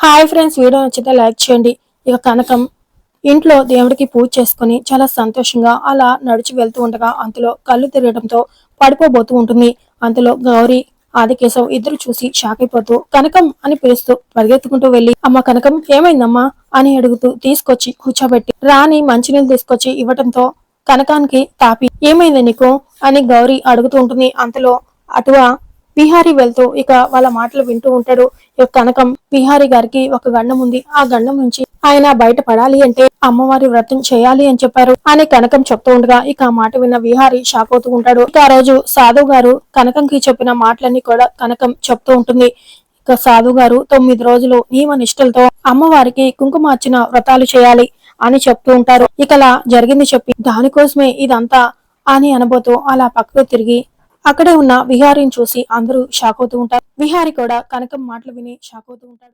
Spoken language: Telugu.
హాయ్ ఫ్రెండ్స్ వీడియో నచ్చితే లైక్ చేయండి. ఇక కనకం ఇంట్లో దేవుడికి పూజ చేసుకుని చాలా సంతోషంగా అలా నడిచి వెళ్తూ ఉండగా అంతలో కళ్ళు తిరగడంతో పడిపోబోతూ ఉంటుంది. అంతలో గౌరీ ఆదికేశవ్ ఇద్దరు చూసి షాక్ అయిపోతూ కనకం అని పిలుస్తూ పరిగెత్తుకుంటూ వెళ్ళి అమ్మ కనకం ఏమైందమ్మా? అని అడుగుతూ తీసుకొచ్చి కూర్చోబెట్టి రాణి మంచినీళ్ళు తీసుకొచ్చి ఇవ్వటంతో కనకానికి తాపి ఏమైంది నీకు? అని గౌరీ అడుగుతూ ఉంటుంది. అంతలో అటువా బిహారీ వెళ్తూ ఇక వాళ్ళ మాటలు వింటూ ఉంటాడు కనకం బిహారీ గారికి ఒక గండం ఉంది. ఆ గండం నుంచి ఆయన బయట పడాలి అంటే అమ్మవారి వ్రతం చేయాలి అని చెప్పారు. అని కనకం చెప్తూ ఉండగా ఇక ఆ మాట విన్న విహారీ షాక్ అవుతూ ఉంటాడు. ఇక ఆ రోజు సాధు గారు కనకంకి చెప్పిన మాటలన్నీ కూడా కనకం చెప్తూ ఉంటుంది. ఇక సాధు గారు తొమ్మిది రోజులు నియమ నిష్ఠలతో అమ్మవారికి కుంకుమార్చిన వ్రతాలు చేయాలి అని చెప్తూ ఉంటారు. ఇక అలా జరిగింది చెప్పి దానికోసమే ఇదంతా అని అనబోతూ అలా పక్కకు తిరిగి అక్కడే ఉన్న విహారీని చూసి అందరూ షాక్ అవుతూ ఉంటారు. విహారీ కూడా కనకం మాటలు విని షాక్ అవుతూ ఉంటాడు.